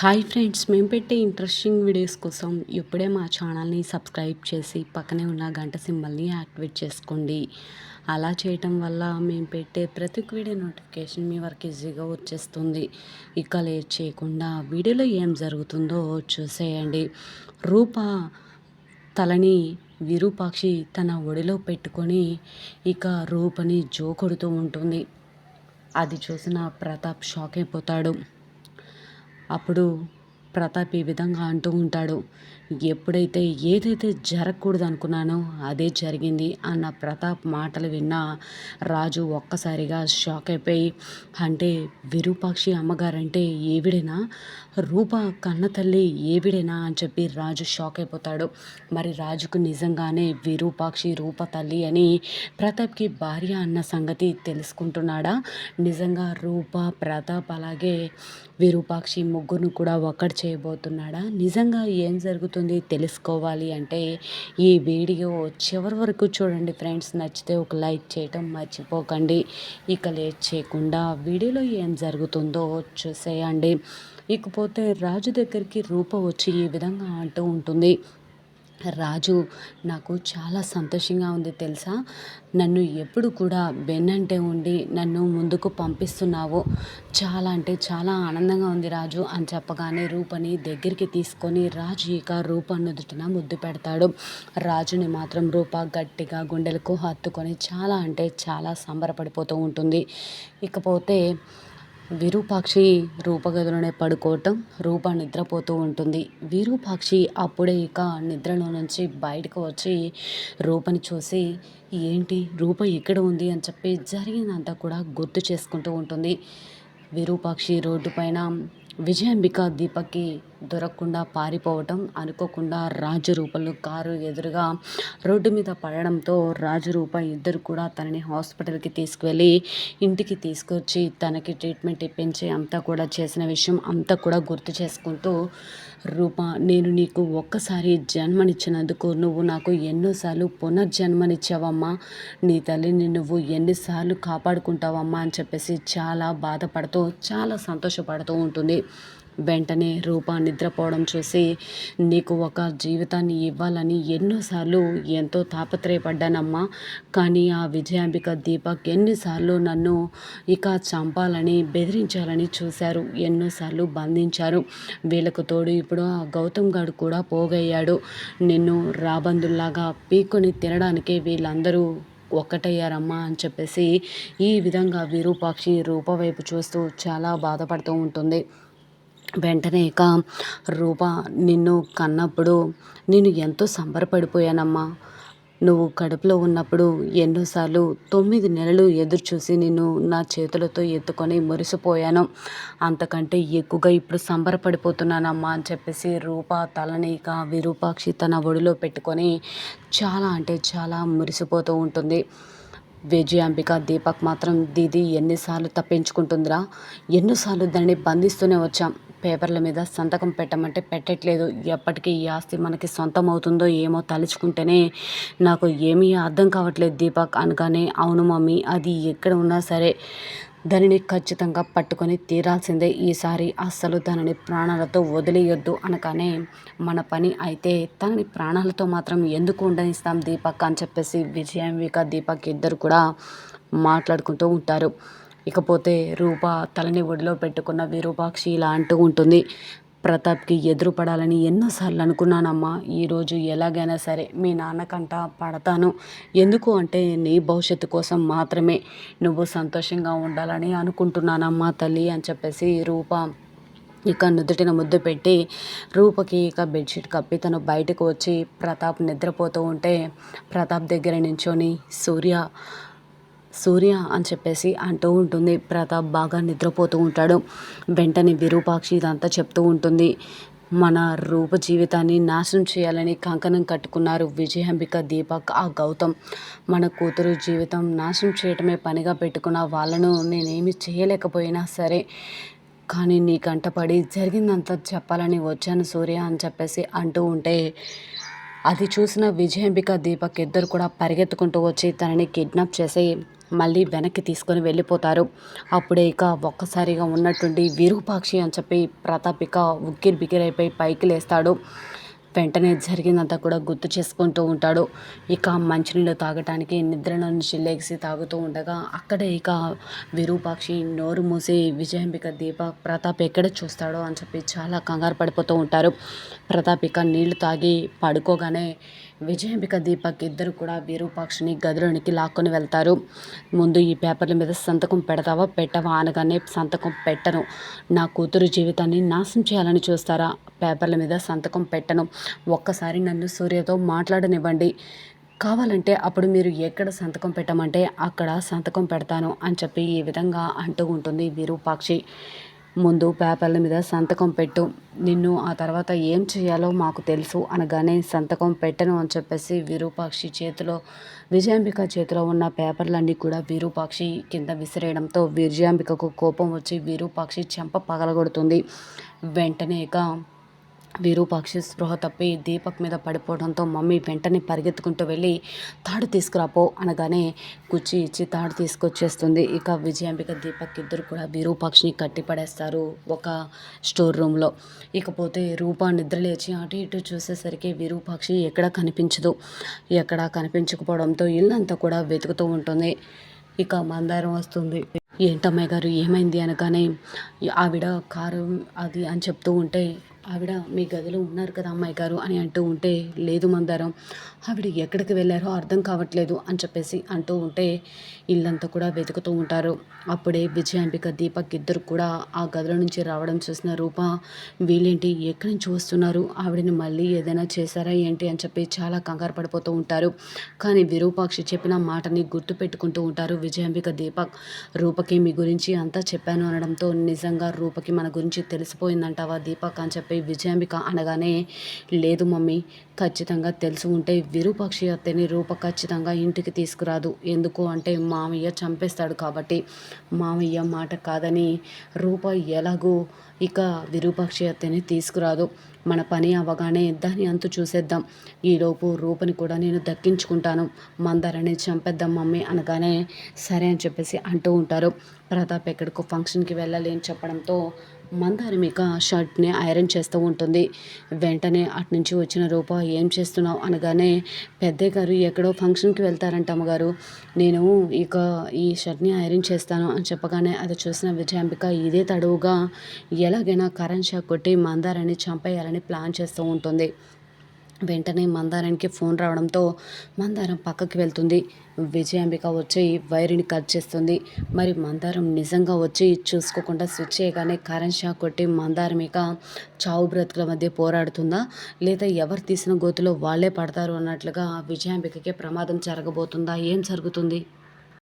Hi friends మేము పెట్టే interesting videos కోసం ఇప్పుడే మా ఛానల్ని సబ్స్క్రైబ్ చేసి పక్కనే ఉన్న గంట సింబల్ని యాక్టివేట్ చేసుకోండి. అలా చేయటం వల్ల మేము పెట్టే ప్రతి వీడియో నోటిఫికేషన్ మీ వరకు ఈజీగా వచ్చేస్తుంది. ఇక లేట్ చేయకుండా వీడియోలో ఏం జరుగుతుందో చూసేయండి. రూప తలని విరూపాక్షి తన ఒడిలో పెట్టుకొని ఇక రూపని జోకొడుతూ ఉంటుంది. అది చూసిన ప్రతాప్ షాక్ అయిపోతాడు. అప్పుడు ప్రతాప్ ఈ విధంగా అంటూ ఉంటాడు ఎప్పుడైతే ఏదైతే జరగకూడదు అనుకున్నానో అదే జరిగింది అన్న ప్రతాప్ మాటలు విన్న రాజు ఒక్కసారిగా షాక్ అయిపోయి అంటే విరూపాక్షి అమ్మగారంటే ఏవిడేనా? రూప కన్న తల్లి ఏవిడేనా? అని చెప్పి రాజు షాక్ అయిపోతాడు. మరి రాజుకు నిజంగానే విరూపాక్షి రూప తల్లి అని ప్రతాప్కి భార్య అన్న సంగతి తెలుసుకుంటున్నాడా? నిజంగా రూప ప్రతాప్ అలాగే విరూపాక్షి ముగ్గురును కూడా ఒకటి చేయబోతున్నాడా? నిజంగా ఏం జరుగుతుంది తెలుసుకోవాలి అంటే ఈ వీడియో చివరి వరకు చూడండి ఫ్రెండ్స్. నచ్చితే ఒక లైక్ చేయటం మర్చిపోకండి. ఇక లేట్ చేయకుండా వీడియోలో ఏం జరుగుతుందో చూసేయండి. ఇకపోతే రాజు దగ్గరికి రూప వచ్చి ఈ విధంగా అంటూ ఉంటుంది. రాజు నాకు చాలా సంతోషంగా ఉంది తెలుసా? నన్ను ఎప్పుడు కూడా బెన్నంటే ఉండి నన్ను ముందుకు పంపిస్తున్నావు. చాలా అంటే చాలా ఆనందంగా ఉంది రాజు అని చెప్పగానే రూపని దగ్గరికి తీసుకొని రాజు ఇక రూప నుదుటిన ముద్దు పెడతాడు. రాజుని మాత్రం రూప గట్టిగా గుండెలకు హత్తుకొని చాలా అంటే చాలా సంబరపడిపోతూ ఉంటుంది. ఇకపోతే విరూపాక్షి రూపగదిలోనే పడుకోవటం రూప నిద్రపోతూ ఉంటుంది. విరూపాక్షి అప్పుడే ఇక నిద్రలో నుంచి బయటకు వచ్చి రూపని చూసి ఏంటి? రూప ఎక్కడ ఉంది? అని చెప్పి జరిగిందంతా కూడా గుర్తు చేసుకుంటూ ఉంటుంది. విరూపాక్షి రోడ్డు పైన విజయాంబిక దీపక్కి దొరకకుండా పారిపోవటం అనుకోకుండా రాజు రూపంలో కారు ఎదురుగా రోడ్డు మీద పడడంతో రాజు రూప ఇద్దరు కూడా తనని హాస్పిటల్కి తీసుకువెళ్ళి ఇంటికి తీసుకొచ్చి తనకి ట్రీట్మెంట్ ఇప్పించి అంతా కూడా చేసిన విషయం అంతా కూడా గుర్తు చేసుకుంటూ రూప నేను నీకు ఒక్కసారి జన్మనిచ్చినందుకు నువ్వు నాకు ఎన్నోసార్లు పునర్జన్మనిచ్చావమ్మా. నీ తల్లిని నువ్వు ఎన్నిసార్లు కాపాడుకుంటావమ్మా అని చెప్పేసి చాలా బాధపడుతూ చాలా సంతోషపడుతూ ఉంటుంది. వెంటనే రూప నిద్రపోవడం చూసి నీకు ఒక జీవితాన్ని ఇవ్వాలని ఎన్నోసార్లు ఎంతో తాపత్రయపడ్డానమ్మా. కానీ ఆ విజయాంబిక దీపక్ ఎన్నిసార్లు నన్ను ఇక చంపాలని బెదిరించాలని చూశారు. ఎన్నోసార్లు బంధించారు. వీళ్ళకు తోడు ఇప్పుడు ఆ గౌతమ్ గారు కూడా పోగయ్యాడు. నిన్ను రాబందుల్లాగా పీక్కొని తినడానికే వీళ్ళందరూ ఒక్కటయ్యారమ్మా అని చెప్పేసి ఈ విధంగా విరూపాక్షి రూప వైపు చూస్తూ చాలా బాధపడుతూ ఉంటుంది. వెంటనే ఇక రూప నిన్ను కన్నప్పుడు నేను ఎంతో సంబరపడిపోయానమ్మా. నువ్వు కడుపులో ఉన్నప్పుడు ఎన్నోసార్లు తొమ్మిది నెలలు ఎదురు చూసి నిన్ను నా చేతులతో ఎత్తుకొని మురిసిపోయాను. అంతకంటే ఎక్కువగా ఇప్పుడు సంబరపడిపోతున్నానమ్మా అని చెప్పేసి రూప తలని ఇక విరూపాక్షి తన ఒడిలో పెట్టుకొని చాలా అంటే చాలా మురిసిపోతూ ఉంటుంది. విజయాంబిక దీపక్ మాత్రం దీది ఎన్నిసార్లు తప్పించుకుంటుందిరా? ఎన్నోసార్లు దాన్ని బంధిస్తూనే వచ్చాం. పేపర్ల మీద సంతకం పెట్టమంటే పెట్టట్లేదు. ఎప్పటికీ ఈ ఆస్తి మనకి సొంతం అవుతుందో ఏమో తలుచుకుంటేనే నాకు ఏమీ అర్థం కావట్లేదు దీపక్ అనగానే అవును మమ్మీ అది ఎక్కడ ఉన్నా సరే దానిని ఖచ్చితంగా పట్టుకొని తీరాల్సిందే. ఈసారి అస్సలు దానిని ప్రాణాలతో వదిలేయొద్దు అనగానే మన పని అయితే తనని ప్రాణాలతో మాత్రం ఎందుకు ఉండనిస్తాం దీపక్? అని చెప్పేసి విజయం విక దీపక్ ఇద్దరు కూడా మాట్లాడుకుంటూ ఉంటారు. ఇకపోతే రూప తలని ఒడిలో పెట్టుకున్న విరూపాక్షి ఇలా అంటూ ఉంటుంది. ప్రతాప్కి ఎదురుపడాలని ఎన్నోసార్లు అనుకున్నానమ్మా. ఈరోజు ఎలాగైనా సరే మీ నాన్నకంట పడతాను. ఎందుకు అంటే నీ భవిష్యత్తు కోసం మాత్రమే. నువ్వు సంతోషంగా ఉండాలని అనుకుంటున్నానమ్మా తల్లి అని చెప్పేసి రూప ఇక నుదుటిన ముద్దు పెట్టి రూపకి ఇక బెడ్షీట్ కప్పి తను బయటకు వచ్చి ప్రతాప్ నిద్రపోతూ ఉంటే ప్రతాప్ దగ్గర నించొని సూర్య సూర్య అని చెప్పేసి అంటూ ఉంటుంది. ప్రతాప్ బాగా నిద్రపోతూ ఉంటాడు. వెంటనే విరూపాక్షి ఇదంతా చెప్తూ ఉంటుంది. మన రూప జీవితాన్ని నాశనం చేయాలని కంకణం కట్టుకున్నారు విజయాంబిక దీపక్ ఆ గౌతమ్. మన కూతురు జీవితం నాశనం చేయటమే పనిగా పెట్టుకున్న వాళ్ళను నేనేమి చేయలేకపోయినా సరే కానీ నీ కంటపడి జరిగిందంతా చెప్పాలని వచ్చాను సూర్య అని చెప్పేసి అంటూ ఉంటే అది చూసిన విజయాంబిక దీపక్ ఇద్దరు కూడా పరిగెత్తుకుంటూ వచ్చి తనని కిడ్నాప్ చేసి మళ్ళీ వెనక్కి తీసుకొని వెళ్ళిపోతారు. అప్పుడే ఇక ఒక్కసారిగా ఉన్నటువంటి విరూపాక్షి అని చెప్పి ప్రతాప్ ఇక ఉక్కిరి బిక్కిరైపోయి పైకి లేస్తాడు. వెంటనే జరిగిందంతా కూడా గుర్తు చేసుకుంటూ ఉంటాడు. ఇక మంచినీళ్ళు తాగటానికి నిద్ర నుంచి లేచి తాగుతూ ఉండగా అక్కడే ఇక విరూపాక్షి నోరు మూసి విజయంబిక దీప ప్రతాప్ ఎక్కడ చూస్తాడో అని చెప్పి చాలా కంగారు పడిపోతూ ఉంటారు. ప్రతాప్ ఇక నీళ్ళు తాగి పడుకోగానే విజయాంబిక దీపక్ ఇద్దరు కూడా విరూపాక్షిని గదిలోనికి లాక్కొని వెళ్తారు. ముందు ఈ పేపర్ల మీద సంతకం పెడతావా? పెట్టవా అనగానే సంతకం పెట్టను. నా కూతురు జీవితాన్ని నాశనం చేయాలని చూస్తారా? పేపర్ల మీద సంతకం పెట్టను. ఒక్కసారి నన్ను సూర్యతో మాట్లాడనివ్వండి. కావాలంటే అప్పుడు మీరు ఎక్కడ సంతకం పెట్టమంటే అక్కడ సంతకం పెడతాను అని చెప్పి ఈ విధంగా అంటూ ఉంటుంది విరూపాక్షి. ముందు పేపర్ల మీద సంతకం పెట్టు. నిన్ను ఆ తర్వాత ఏం చేయాలో మాకు తెలుసు అనగానే సంతకం పెట్టను అని చెప్పేసి విరూపాక్షి చేతిలో విజయాంబిక చేతిలో ఉన్న పేపర్లన్నీ కూడా విరూపాక్షి కింద విసిరేయడంతో విజయాంబికకు కోపం వచ్చి విరూపాక్షి చెంప పగలగొడుతుంది. వెంటనే ఇక విరూపాక్షి స్పృహ తప్పి దీపక్ మీద పడిపోవడంతో మమ్మీ వెంటనే పరిగెత్తుకుంటూ వెళ్ళి తాడు తీసుకురాపో అనగానే కుచ్చి ఇచ్చి తాడు తీసుకొచ్చేస్తుంది. ఇక విజయాంబిక దీపక్ ఇద్దరు కూడా విరూపాక్షిని కట్టిపడేస్తారు ఒక స్టోర్ రూమ్లో. ఇకపోతే రూపా నిద్రలేచి అటు ఇటు చూసేసరికి విరూపాక్షి ఎక్కడ కనిపించదు. ఎక్కడా కనిపించకపోవడంతో ఇల్లంతా కూడా వెతుకుతూ ఉంటుంది. ఇక మందారం వస్తుంది. ఏంటమ్మాయి గారు ఏమైంది? అనగానే ఆవిడ కారు అది అని చెప్తూ ఉంటే ఆవిడ మీ గదిలో ఉన్నారు కదా అమ్మాయి గారు అని అంటూ ఉంటే లేదు మందారం. ఆవిడ ఎక్కడికి వెళ్ళారో అర్థం కావట్లేదు అని చెప్పేసి అంటూ ఉంటే ఇల్లంతా కూడా వెతుకుతూ ఉంటారు. అప్పుడే విజయాంబిక దీపక్ ఇద్దరు కూడా ఆ గదిలో నుంచి రావడం చూసిన రూప వీళ్ళేంటి ఎక్కడి నుంచి వస్తున్నారు? ఆవిడని మళ్ళీ ఏదైనా చేశారా ఏంటి అని చెప్పి చాలా కంగారు పడిపోతూ ఉంటారు. కానీ విరూపాక్షి చెప్పిన మాటని గుర్తు పెట్టుకుంటూ ఉంటారు విజయాంబిక దీపక్. రూపకి మీ గురించి అంతా చెప్పాను అనడంతో నిజంగా రూపకి మన గురించి తెలిసిపోయిందంటావా దీపక్ అని చెప్పి విజయాంబిక అనగానే లేదు మమ్మీ ఖచ్చితంగా తెలిసి ఉంటే విరూపాక్షి అత్తని రూప ఖచ్చితంగా ఇంటికి తీసుకురాదు. ఎందుకు అంటే మామయ్య చంపేస్తాడు కాబట్టి. మామయ్య మాట కాదని రూప ఎలాగూ ఇక విరూపాక్షి అత్తని తీసుకురాదు. మన పని అవ్వగానే దాన్ని అంతు చూసేద్దాం. ఈలోపు రూపని కూడా నేను దక్కించుకుంటాను. మందరని చంపేద్దాం మమ్మీ అనగానే సరే అని చెప్పేసి అంటూ ఉంటారు. ప్రతాప్ ఎక్కడికో ఫంక్షన్కి వెళ్ళాలి అని చెప్పడంతో మందారమిక షర్ట్ని ఐరన్ చేస్తూ ఉంటుంది. వెంటనే అటు నుంచి వచ్చిన రూప ఏం చేస్తున్నావు? అనగానే పెద్దయ్య గారు ఎక్కడో ఫంక్షన్కి వెళ్తారంట అమ్మగారు. నేను ఇక ఈ షర్ట్ని ఐరన్ చేస్తాను అని చెప్పగానే అది చూసిన విజయాంబిక ఇదే తడువుగా ఎలాగైనా కరెంట్ షాక్ కొట్టి మందారాన్ని చంపేయాలని ప్లాన్ చేస్తూ ఉంటుంది. వెంటనే మందారానికి ఫోన్ రావడంతో మందారం పక్కకి వెళ్తుంది. విజయాంబిక వచ్చి వైర్ని కట్ చేస్తుంది. మరి మందారం నిజంగా వచ్చి చూసుకోకుండా స్విచ్ చేయగానే కరెంట్ షాక్ కొట్టి మందారం ఇక చావు బ్రతుకుల మధ్య పోరాడుతుందా? లేదా ఎవరు తీసిన గోతులో వాళ్ళే పడతారు అన్నట్లుగా విజయాంబికకే ప్రమాదం జరగబోతుందా? ఏం జరుగుతుంది?